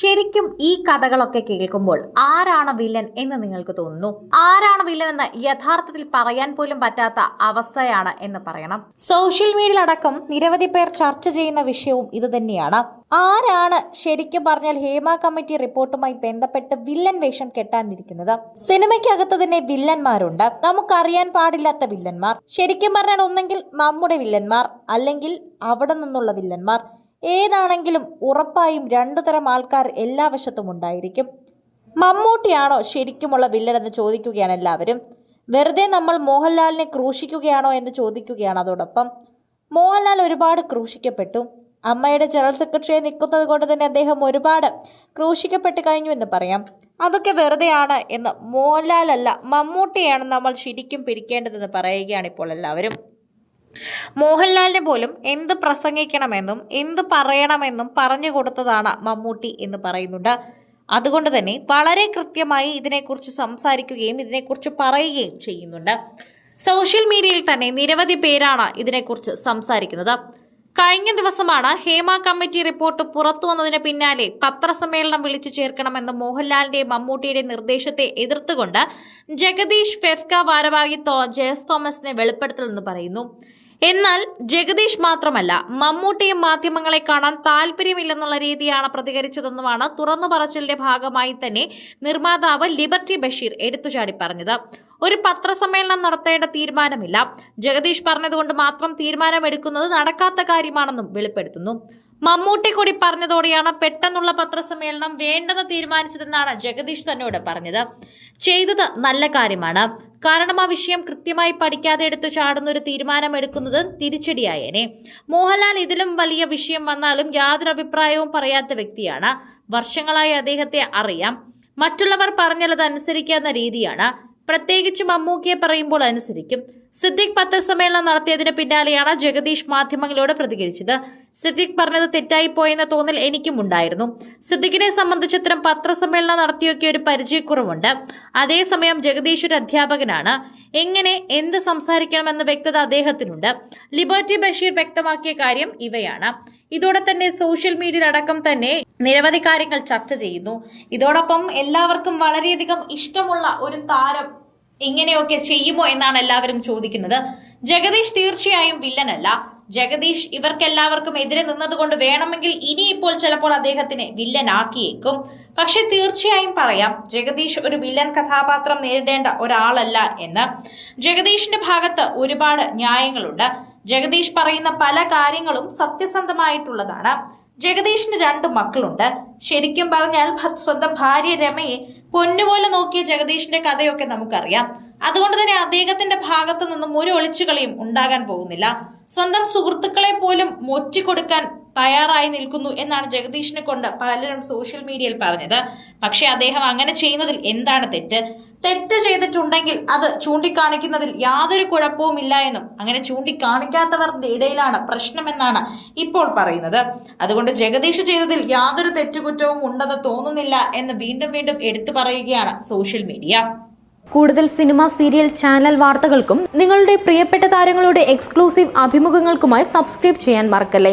ശരിക്കും ഈ കഥകളൊക്കെ കേൾക്കുമ്പോൾ ആരാണ് വില്ലൻ എന്ന് നിങ്ങൾക്ക് തോന്നുന്നു? ആരാണ് വില്ലൻ എന്ന് യഥാർത്ഥത്തിൽ പറയാൻ പോലും പറ്റാത്ത അവസ്ഥയാണ് എന്ന് പറയണം. സോഷ്യൽ മീഡിയയിൽ അടക്കം നിരവധി പേർ ചർച്ച ചെയ്യുന്ന വിഷയവും ഇത് തന്നെയാണ്. ആരാണ് ശരിക്കും പറഞ്ഞാൽ ഹേമ കമ്മിറ്റി റിപ്പോർട്ടുമായി ബന്ധപ്പെട്ട് വില്ലൻ വേഷം കെട്ടാനിരിക്കുന്നത്? സിനിമയ്ക്കകത്ത് തന്നെ വില്ലന്മാരുണ്ട്. നമുക്കറിയാൻ പാടില്ലാത്ത വില്ലന്മാർ. ശരിക്കും പറഞ്ഞാൽ ഒന്നെങ്കിൽ നമ്മുടെ വില്ലന്മാർ അല്ലെങ്കിൽ അവിടെ നിന്നുള്ള വില്ലന്മാർ. ഏതാണെങ്കിലും ഉറപ്പായും രണ്ടു തരം ആൾക്കാർ എല്ലാ വശത്തും ഉണ്ടായിരിക്കും. മമ്മൂട്ടിയാണോ ശരിക്കുമുള്ള വില്ലൻ എന്ന് ചോദിക്കുകയാണ് എല്ലാവരും. വെറുതെ നമ്മൾ മോഹൻലാലിനെ ക്രൂശിക്കുകയാണോ എന്ന് ചോദിക്കുകയാണ് അതോടൊപ്പം. മോഹൻലാൽ ഒരുപാട് ക്രൂശിക്കപ്പെട്ടു. അമ്മയുടെ ജനറൽ സെക്രട്ടറിയെ നിൽക്കുന്നത് കൊണ്ട് തന്നെ അദ്ദേഹം ഒരുപാട് ക്രൂശിക്കപ്പെട്ട് കഴിഞ്ഞു എന്ന് പറയാം. അതൊക്കെ വെറുതെയാണ് എന്ന് മോഹൻലാലല്ല മമ്മൂട്ടിയാണ് നമ്മൾ ശരിക്കും പിരിക്കേണ്ടതെന്ന് പറയുകയാണ് ഇപ്പോൾ എല്ലാവരും. മോഹൻലാലിന് പോലും എന്ത് പ്രസംഗിക്കണമെന്നും എന്ത് പറയണമെന്നും പറഞ്ഞു കൊടുത്തതാണ് മമ്മൂട്ടി എന്ന് പറയുന്നുണ്ട്. അതുകൊണ്ട് തന്നെ വളരെ കൃത്യമായി ഇതിനെക്കുറിച്ച് സംസാരിക്കുകയും ഇതിനെക്കുറിച്ച് പറയുകയും ചെയ്യുന്നുണ്ട്. സോഷ്യൽ മീഡിയയിൽ തന്നെ നിരവധി പേരാണ് ഇതിനെക്കുറിച്ച് സംസാരിക്കുന്നത്. കഴിഞ്ഞ ദിവസമാണ് ഹേമ കമ്മിറ്റി റിപ്പോർട്ട് പുറത്തു വന്നതിന് പിന്നാലെ പത്രസമ്മേളനം വിളിച്ചു ചേർക്കണമെന്ന് മോഹൻലാലിന്റെ മമ്മൂട്ടിയുടെ നിർദ്ദേശത്തെ എതിർത്തുകൊണ്ട് ജഗദീഷ് ഫെഫ്ക ഭാരവാഹി ജയസ് തോമസിനെ വെളിപ്പെടുത്തലെന്ന് പറയുന്നു. എന്നാൽ ജഗദീഷ് മാത്രമല്ല മമ്മൂട്ടിയും മാധ്യമങ്ങളെ കാണാൻ താല്പര്യമില്ലെന്നുള്ള രീതിയാണ് പ്രതികരിച്ചതെന്നുമാണ് തുറന്നു പറച്ചിലിന്റെ ഭാഗമായി തന്നെ നിർമ്മാതാവ് ലിബർട്ടി ബഷീർ എടുത്തുചാടി പറഞ്ഞത്. ഒരു പത്രസമ്മേളനം നടത്തേണ്ട തീരുമാനമില്ല. ജഗദീഷ് പറഞ്ഞതുകൊണ്ട് മാത്രം തീരുമാനമെടുക്കുന്നത് നടക്കാത്ത കാര്യമാണെന്നും വെളിപ്പെടുത്തുന്നു. മമ്മൂട്ടി കൂടി പറഞ്ഞതോടെയാണ് പെട്ടെന്നുള്ള പത്രസമ്മേളനം വേണ്ടെന്ന് തീരുമാനിച്ചതെന്നാണ് ജഗദീഷ് തന്നോട് പറഞ്ഞത്. ചെയ്തത് നല്ല കാര്യമാണ്. കാരണം ആ വിഷയം കൃത്യമായി പഠിക്കാതെ എടുത്തു ചാടുന്ന ഒരു തീരുമാനം എടുക്കുന്നത് തിരിച്ചടിയായേനെ. മോഹൻലാൽ ഇതിലും വലിയ വിഷയം വന്നാലും യാതൊരു അഭിപ്രായവും പറയാത്ത വ്യക്തിയാണ്. വർഷങ്ങളായി അദ്ദേഹത്തെ അറിയാം. മറ്റുള്ളവർ പറഞ്ഞത് അനുസരിക്കാവുന്ന രീതിയാണ്. പ്രത്യേകിച്ച് മമ്മൂക്കിയെ പറയുമ്പോൾ അനുസരിക്കും. സിദ്ദിഖ് പത്രസമ്മേളനം നടത്തിയതിന് പിന്നാലെയാണ് ജഗദീഷ് മാധ്യമങ്ങളോട് പ്രതികരിച്ചത്. സിദ്ദിഖ് പറഞ്ഞത് തെറ്റായി പോയെന്ന തോന്നൽ എനിക്കും ഉണ്ടായിരുന്നു. സിദ്ദിഖിനെ ഇത്തരം പത്രസമ്മേളനം നടത്തിയൊക്കെ ഒരു പരിചയക്കുറവുണ്ട്. അതേസമയം ജഗദീഷ് ഒരു അധ്യാപകനാണ്. എങ്ങനെ എന്ത് സംസാരിക്കണമെന്ന വ്യക്തത അദ്ദേഹത്തിനുണ്ട്. ലിബർട്ടി ബഷീർ വ്യക്തമാക്കിയ കാര്യം ഇവയാണ്. ഇതോടെ തന്നെ സോഷ്യൽ മീഡിയയിൽ അടക്കം തന്നെ നിരവധി കാര്യങ്ങൾ ചർച്ച ചെയ്യുന്നു. ഇതോടൊപ്പം എല്ലാവർക്കും വളരെയധികം ഇഷ്ടമുള്ള ഒരു താരം ഇങ്ങനെയൊക്കെ ചെയ്യുമോ എന്നാണ് എല്ലാവരും ചോദിക്കുന്നത്. ജഗദീഷ് തീർച്ചയായും വില്ലനല്ല. ജഗദീഷ് ഇവർക്കെല്ലാവർക്കും എതിരെ നിന്നതുകൊണ്ട് വേണമെങ്കിൽ ഇനിയിപ്പോൾ ചിലപ്പോൾ അദ്ദേഹത്തിനെ വില്ലനാക്കിയേക്കും. പക്ഷെ തീർച്ചയായും പറയാം ജഗദീഷ് ഒരു വില്ലൻ കഥാപാത്രം നേരിടേണ്ട ഒരാളല്ല എന്ന്. ജഗദീഷിന്റെ ഭാഗത്ത് ഒരുപാട് ന്യായങ്ങളുണ്ട്. ജഗദീഷ് പറയുന്ന പല കാര്യങ്ങളും സത്യസന്ധമായിട്ടുള്ളതാണ്. ജഗദീഷിന് രണ്ട് മക്കളുണ്ട്. ശരിക്കും പറഞ്ഞാൽ സ്വന്തം ഭാര്യ രമയെ പൊന്നുപോലെ നോക്കിയ ജഗദീഷിന്റെ കഥയൊക്കെ നമുക്കറിയാം. അതുകൊണ്ട് തന്നെ അദ്ദേഹത്തിന്റെ ഭാഗത്തു നിന്നും ഒരു ഒളിച്ചുകളിയും ഉണ്ടാകാൻ പോകുന്നില്ല. സ്വന്തം സുഹൃത്തുക്കളെ പോലും കൊടുക്കാൻ തയ്യാറായി നിൽക്കുന്നു എന്നാണ് ജഗദീഷിനെ കൊണ്ട് പലരും സോഷ്യൽ മീഡിയയിൽ പറഞ്ഞത്. പക്ഷേ അദ്ദേഹം അങ്ങനെ ചെയ്യുന്നതിൽ എന്താണ് തെറ്റ്? തെറ്റ് ചെയ്തിട്ടുണ്ടെങ്കിൽ അത് ചൂണ്ടിക്കാണിക്കുന്നതിൽ യാതൊരു കുഴപ്പവുമില്ല എന്നും. അങ്ങനെ ചൂണ്ടിക്കാണിക്കാത്തവരുടെ ഇടയിലാണ് പ്രശ്നമെന്നാണ് ഇപ്പോൾ പറയുന്നത്. അതുകൊണ്ട് ജഗദീഷ് ചെയ്തതിൽ യാതൊരു തെറ്റുകുറ്റവും ഉണ്ടെന്ന് തോന്നുന്നില്ല എന്ന് വീണ്ടും വീണ്ടും എടുത്തു പറയുകയാണ് സോഷ്യൽ മീഡിയ. കൂടുതൽ സിനിമ സീരിയൽ ചാനൽ വാർത്തകൾക്കും നിങ്ങളുടെ പ്രിയപ്പെട്ട താരങ്ങളുടെ എക്സ്ക്ലൂസീവ് അഭിമുഖങ്ങൾക്കുമായി സബ്സ്ക്രൈബ് ചെയ്യാൻ മറക്കല്ലേ?